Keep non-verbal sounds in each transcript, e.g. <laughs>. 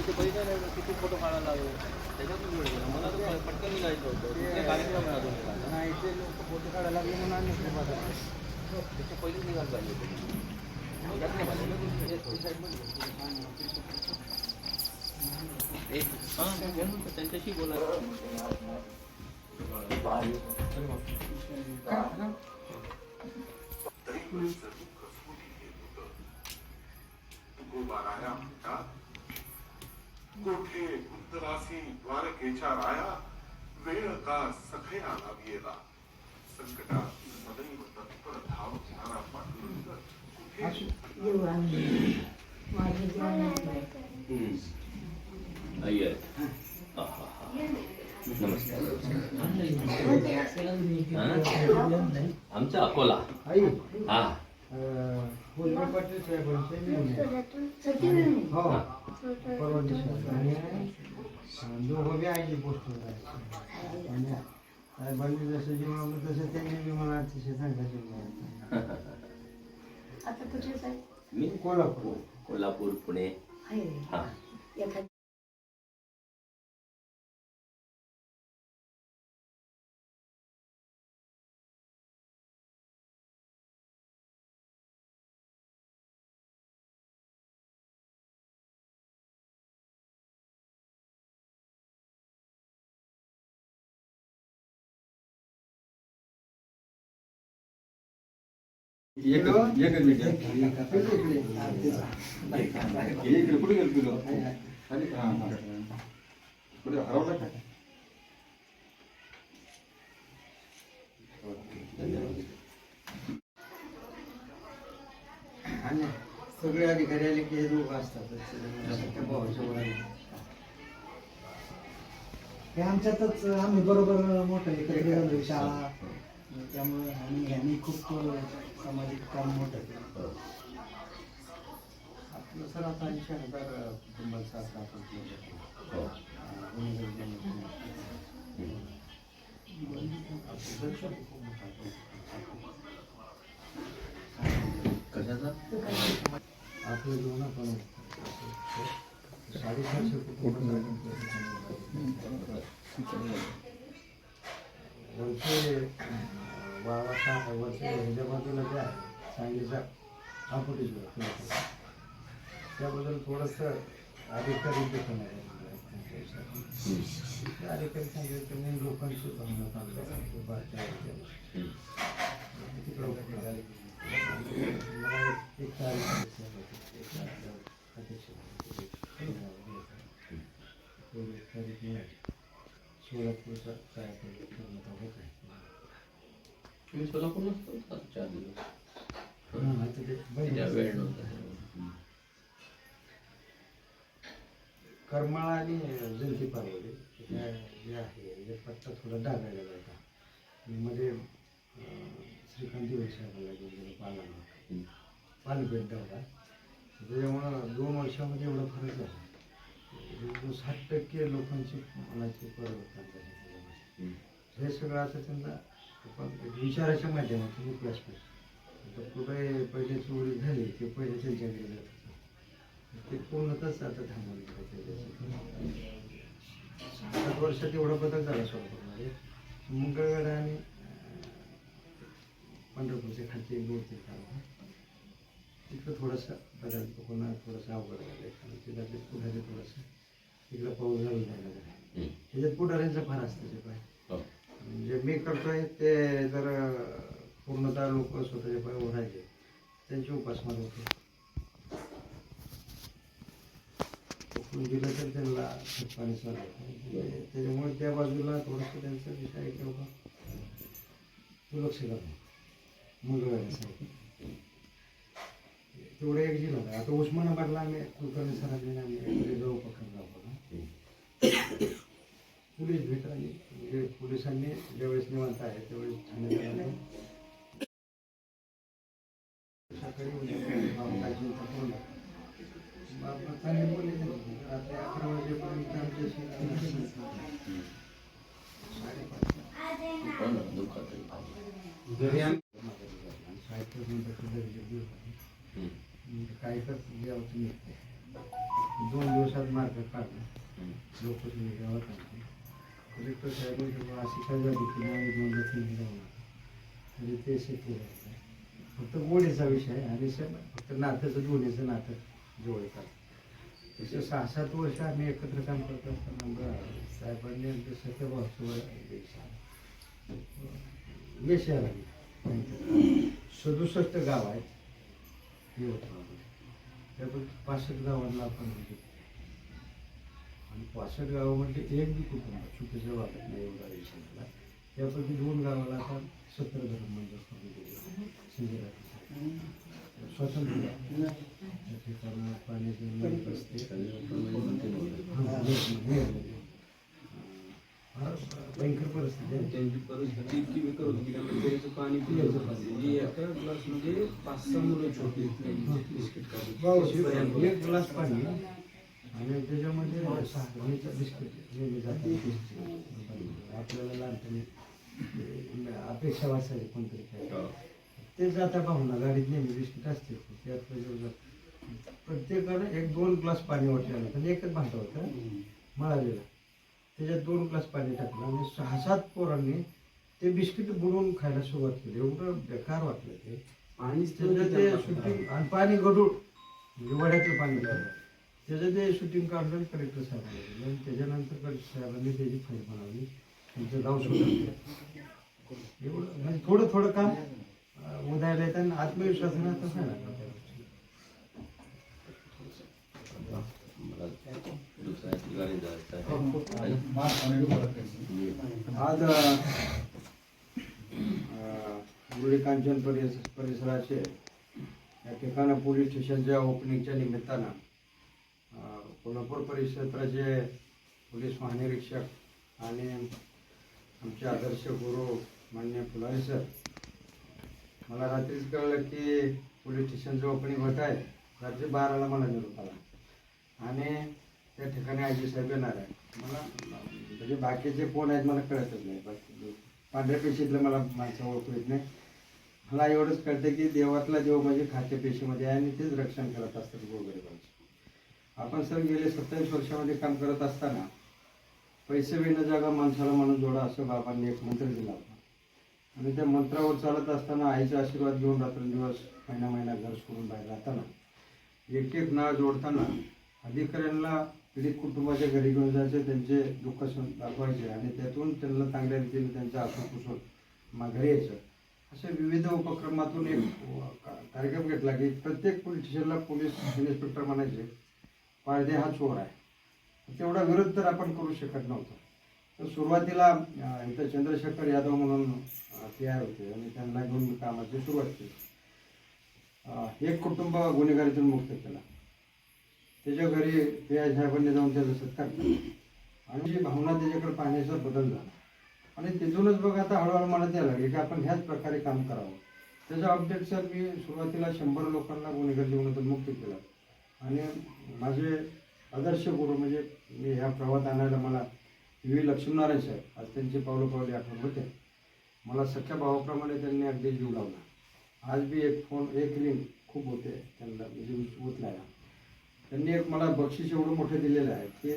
नाही ना, किती फोटो काढायला लागले? त्याच्यातून वेळ गेला. मला तर पटकन निघायचं होतं. कार्यक्रम आहे अजून. नाही ते लोक फोटो काढायला लागले म्हणून आम्ही त्याच्या पहिले निघायला पाहिजे होतं. हां, बोल त्यांच्याशी कोठे गुंतरासी द्वारकेच्या राया वेळ का सखया लाभियेला. संकटात सदैव तत्पर धाव घेणारा पांडुरंग कुठे. नमस्कार? आमचा अकोला. आई. हा. पाटील साहेबांचे मेहून आहे. सती मिळून आहे. हो परवा दिवशी आणि अं, दोघं बी पोस्ट साहेबांनी जसं जेवण तसं त्यांनी बी मला अतिशय चांगलं जेवण आता मी कोल्हापूर. कोल्हापूर पुणे. रे. हा एखाद आणि सगळे अधिकारी आले की हे दोघं असतात. हे आमच्यातच आम्ही बरोबर मोठं इकडे गेलो शाळा. त्यामुळे आणि ह्यांनी खूप सामाजिक काम मोठं केलं आपलं सर आता ऐंशी हजार कुटुंबाचं आपण. हो. मोठं आहे. कशाचा आपलं आपण साडेचारशे कुटुंब त्या सांगलीच्या आपुटीच त्याबद्दल थोडंसं अधिकारी दुकान आहे ते अधिकारी सांगितलं त्यांनी लोकांशी आणलं बाहेरच्या ह्याच्यावर. तिकडं कुठं झालं. एक- तारीख सोलापूरचा कार्यक्रम तुम्ही सोलापूर नसतो चार दिवस. वेळ नव्हता. करमाळा आणि जलती पारवली जे आहे. पत्ता थोडा डागायला होता आणि मध्ये श्रीकांत साहेबांना घेऊन गेलो पालना पालपेट त्याच्यामुळं दोन वर्षामध्ये एवढा फरक झाला. जवळजवळ साठ टक्के लोकांची मनाची परिवर्तन झाले. हे सगळं आता त्यांना विचाराच्या माध्यमातून व्यासपीठ आता कुठे पहिले चोरी झाली ते पहिले त्यांच्याकडे जात. ते पूर्णतच आता थांबवलं सात वर्षात एवढा बदल झाला सोलापूरमध्ये मंगळवेढा आणि पंढरपूरच्या खालची दोन तीन गावं. तिकडं थोडंसं बदल पुन्हा थोडंसं अवघड झालं तिथं पुढारी थोडंसं तिकडं पाऊस झाला. त्याच्यात पुढाऱ्यांचं फार असतं ते पाय जे म्हणजे मी करतोय ते जर पूर्णतः लोक स्वतःच्या पाय ओढायचे त्यांची उपासमार होते उकळून दिलं तर त्यांना पाणी चालू म्हणजे त्याच्यामुळे त्या बाजूला थोडंसं त्यांचं विषय किंवा की बाबा दुर्लक्ष करणे तेवढं एक जिल्हा आता उस्मानाबादला आम्ही कुलकर्णी सरांनी आम्ही इकडे जाऊ पकडला होता पोलीस भेट आली म्हणजे पोलिसांनी ज्यावेळेस निवांत आहे त्यावेळेस ठाण्यात आल्याने सकाळी म्हणजे काय चिंता करू नका. बाबा चांगले बोलले त्यांनी. रात्री अकरा वाजेपर्यंत आमच्याशी साडेपाच हो ना दुःखात आहे पाहिजे घरी आम्ही साहित्य म्हणतात की घरी जे देऊ. हम्म. म्हणजे काय तर द्यावं तुम्ही दोन दिवसात मार्ग काढला लोक तुम्ही गावात आणले कलेक्टर साहेबांनी अशी काय झाली की नाही दोन दिवस नाही जाऊ तरी ते शेती राहिलं फक्त गोडीचा विषय आणि स- फक्त नात्याचं दोन्हीचं नातं जवळ करत तसे सहा सात वर्ष आम्ही एकत्र काम करत. असताना मग साहेबांनी आमच्या सत्य भावसोबत यश यायला लागलं सदुसष्ट गाव आहेत हे होतं त्यापैकी पासष्ट गावांना आपण म्हणजे आणि पासष्ट गावामध्ये एक बी कुटुंब चुकीचं वाटत नाही एवढा विषयाला त्यापैकी दोन गावाला आता सत्तर धर्म म्हणजे स्वतंत्र त्या ठिकाणी पाण्याचे हां, फार भयंकर परिस्थिती आहे. त्यांची परिस्थिती इतकी होती की प्यायचं पाणी पिण्याचं पाणी. जी एका ग्लास म्हणजे पाच सहा मुलं छोटी बिस्किट एक ग्लास पाणी आणि त्याच्यामध्ये सहा बिस्किट नेहमी जातात आपल्याला लहानपणी अपेक्षा वाचायची कोणतरी काय. ते जाता पाहुणा गाडीत नेहमी बिस्किट असते. त्यात प्रत्येकानं एक दोन ग्लास पाणी वाटलेलं पण एकच भांडं होतं. मळालेलं. त्याच्यात दोन ग्लास पाणी टाकलं आणि सहा सात पोरांनी ते बिस्किट बुडवून खायला सुरुवात केली. एवढं बेकार वाटलं ते. त्याचं ते शूटिंग आणि पाणी गडूळ म्हणजे वड्यातलं पाणी लागलं त्याचं ते शूटिंग काढलं कलेक्टर साहेबांना दिलं त्याच्यानंतर कलेक्टर साहेबांनी त्याची फाईल बनवली. त्यांचं गाव सुधारलं एवढं म्हणजे थोडं थोडं काम उदायला येतं आणि आत्मविश्वासानं तसं नाही आज मुरळी कांचन परिसराचे या ठिकाणं पोलीस स्टेशनच्या ओपनिंगच्या निमित्तानं कोल्हापूर परिक्षेत्राचे पोलीस महानिरीक्षक आणि आमचे आदर्श गुरु मान्य फुलारी सर मला रात्रीच कळलं की पोलीस स्टेशनचं ओपनिंग होत आहे. रात्री बाराला मला निरोप आला. आणि त्या ठिकाणी आजी साहेब येणार आहे मला म्हणजे बाकीचे कोण आहेत मला कळतच नाही. बाकी पांढऱ्या पेशीतलं मला माणसं ओळखू येत नाही. मला एवढंच कळतं की देवातला देव म्हणजे खाद्य पेशीमध्ये आहे आणि तेच रक्षण करत असतात गोरगरिबांचं आपण सर गेले सत्तावीस वर्षामध्ये काम करत असताना पैसे विना जागा माणसाला माणूस जोडा असं बाबांनी एक मंत्र दिला होता. आणि त्या मंत्रावर चालत असताना आईचा आशीर्वाद घेऊन रात्रंदिवस महिना महिना घर सोडून बाहेर राहताना एक एक नाळ जोडताना अधिकाऱ्यांना पीडित कुटुंबाच्या घरी घेऊन जायचे त्यांचे दुःख सं- दाखवायचे आणि त्यातून त्यांना चांगल्या रीतीने त्यांचा आसून पुसून घरी यायचं. अशा विविध उपक्रमातून एक का- कार्यक्रम घेतला की प्रत्येक पोलीस स्टेशनला पोलीस इन्स्पेक्टर म्हणायचे पायदे हा चोर आहे. तेवढा विरोध तर आपण करू शकत नव्हतो. तर सुरुवातीला इथं चंद्रशेखर यादव म्हणून तयार होते. आणि त्यांना घेऊन कामाची सुरुवात केली. एक कुटुंब गुन्हेगारीतून मुक्त केला. त्याच्या घरी पी आय साहेबांनी जाऊन त्याचा सत्कार केला. आणि जी भावना त्याच्याकडे पाहण्याचा बदल झाला. आणि तिथूनच बघ आता हळूहळू मला द्यायला लागले की आपण ह्याच प्रकारे काम करावं. त्याचा अपडेट सर मी सुरुवातीला शंभर लोकांना गुन्हेगार जीवनातून मुक्त केलं. आणि माझे आदर्श गुरु म्हणजे मी ह्या प्रवाहात आणायला मला व्ही. लक्ष्मीनारायण साहेब आज त्यांचे पावलं पावले आठवण होते. मला सख्या भावाप्रमाणे त्यांनी अगदी जीव लावला. आज बी एक फोन एक लिंक खूप होते त्यांना म्हणजे उचलायला. त्यांनी एक मला बक्षीस एवढं मोठं दिलेलं आहे की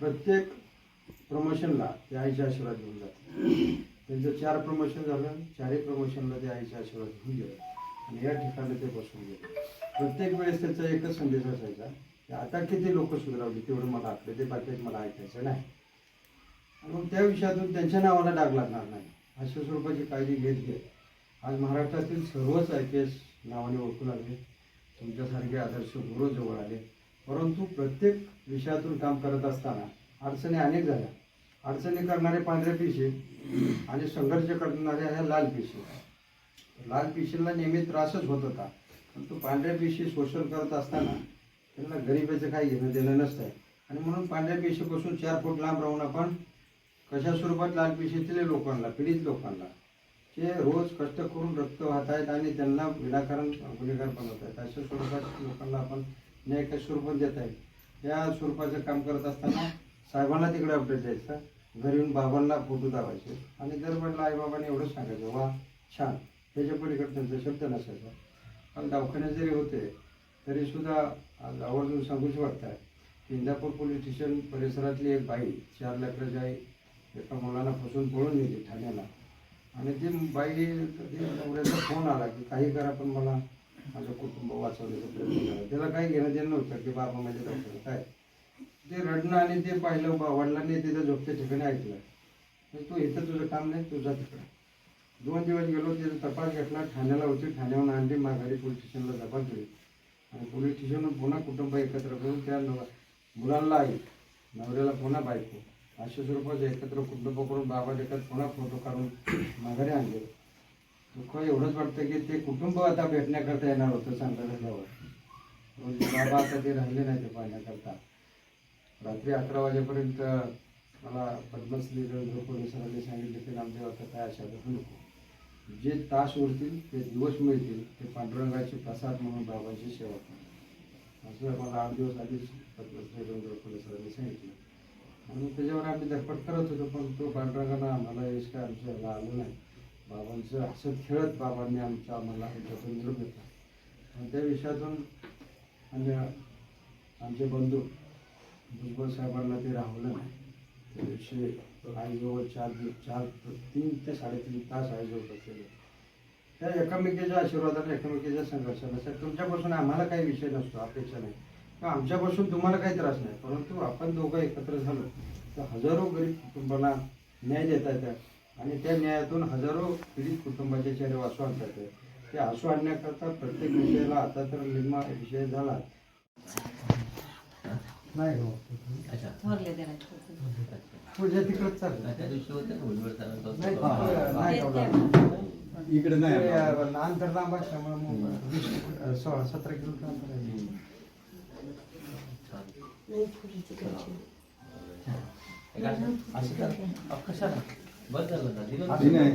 प्रत्येक प्रमोशनला ते आईच्या आशीर्वाद घेऊन जाते त्यांचं चार प्रमोशन झालं चारही प्रमोशनला ते आईच्या आशीर्वाद घेऊन गेले. आणि या ठिकाणी ते बसून गेले. प्रत्येक वेळेस त्याचा एकच संदेश असायचा की आता किती लोक सुधारवली तेवढं मला आठवते ते बाकी मला ऐकायचं नाही. मग त्या विषयातून त्यांच्या नावाला डाग लागणार नाही. अशा स्वरूपाची काळजी घेत घेत आज महाराष्ट्रातील सर्वच आय पी एस नावाने ओळखू लागले. तुमच्यासारखे आदर्श गुरु जवळ आले. परंतु प्रत्येक विषयातून काम करत असताना अडचणी अनेक झाल्या. अडचणी करणारे पांढऱ्या पिशे आणि संघर्ष करणाऱ्या ह्या लाल पिशे लाल पिशीला नेहमी त्रासच होत होता. परंतु पांढऱ्या पिशी शोषण करत असताना त्यांना गरिबाचं काही घेणं देणं नसतंय. आणि म्हणून पांढऱ्या पिशीपासून चार फूट लांब राहून आपण कशा स्वरूपात लाल पिशीतील लोकांना पीडित लोकांना जे रोज कष्ट करून रक्त वाहत आहेत आणि त्यांना विनाकारण गुन्हेगार बनवत आहेत अशा स्वरूपात लोकांना आपण न्याय स्वरूपात देत आहे या स्वरूपाचं काम करत असताना साहेबांना तिकडे अपडेट द्यायचं. घरी येऊन बाबांना फोटो दाखवायचे आणि दरवेळेला आईबाबांनी एवढंच सांगायचं वा छान. त्याच्या पलीकडे त्यांचा शब्द नसायचा. पण दवाखान्यात जरी होते तरीसुद्धा आज आवर्जून सांगूच वाटतं इंदापूर पोलीस स्टेशन परिसरातली एक बाई चार लेकराची आई एका मुलाला फसून पळून गेली ठाण्याला. आणि ती बाई कधी नवऱ्याचा फोन आला की काही करा पण मला माझं कुटुंब वाचवण्याचा प्रयत्न करा. त्याला काही घेणं देणं नव्हतं की बाबा माझ्या डॉक्टर काय. ते रडणं आणि ते पाहिलं बा वडिलांनी तिथं झोपच्या ठिकाणी ऐकलं. तर तू इथं तुझं काम नाही तुझा तिकडं. दोन दिवस गेलो तिथे तपास घेतला ठाण्याला होती ठाण्याहून आणली माघारी पोलीस स्टेशनला तपास केली. आणि पोलीस स्टेशनहून पुन्हा कुटुंब एकत्र करून त्या मुलांना आई नवऱ्याला पुन्हा बायको अशा स्वरूपात एकत्र कुटुंब करून बाबा देखत पुन्हा फोटो काढून माघारी आणले. दुःख एवढंच वाटतं की ते कुटुंब आता भेटण्याकरता येणार होतं सांगतावर बाबा आता ते राहिले नाही ते पाहण्याकरता. रात्री अकरा वाजेपर्यंत मला पद्मश्री पोलिसांनी सांगितलं की नामदेव आता काय अशा नको. जे तास उरतील ते दिवस मिळतील ते पांडुरंगाचे प्रसाद म्हणून बाबांची सेवा करा असं मला आठ दिवस आधीच पद्मश्री रवींद्र पोलिसांनी सांगितलं. म्हणून त्याच्यावर आम्ही धडपड करत होतो पण तो पांडुरंगानं आम्हाला यश काय आमच्याला आलं नाही. बाबांचं हसत खेळत बाबांनी आमच्या आम्हाला आमच्यातून निरोप घेतला आणि त्या विषयातून आम्ही आमचे बंधू भुजबळ साहेबांना ते राहवलं नाही. त्या विषयी आईजवळ चार चार तीन ते साडेतीन तास आईजवळ बसलेले त्या एकमेकीच्या आशीर्वादाने एकमेकीच्या संघर्षाला सर तुमच्यापासून आम्हाला काही विषय नसतो अपेक्षा नाही. किंवा आमच्यापासून तुम्हाला काही त्रास नाही. परंतु आपण दोघं एकत्र झालो तर हजारो गरीब कुटुंबाला न्याय देता येतात आणि त्या न्यायातून हजारो पीडित कुटुंबाचे चेहरे वाचू आणता येतात ते हसू आणण्याकरता प्रत्येक विषयाला आता तर निर्मा विषय झाला. नाही हो. थोरले देवाचे. तुझ्या तिकडच चाललं त्या दिवशी होते ना भुजबळ. नाही. इकडे नाही ते, अं, अंतर लांब असल्यामुळे मग वीस अं, सोळा सतरा किलोमीटर अंतर आहे. असं का? अहो, कशाला? बरं झालं ना दिलं ना. आधी नाही.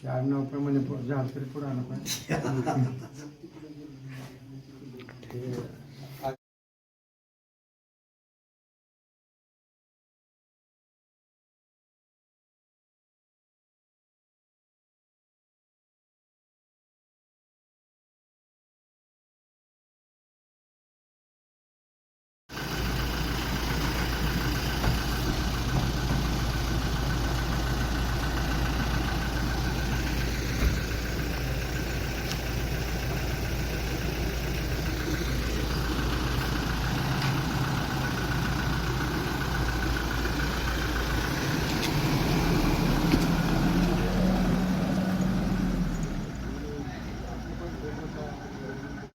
ते आडनावाप्रमाणे पुढे झालं तरी पुढे आणा पण. <laughs> ते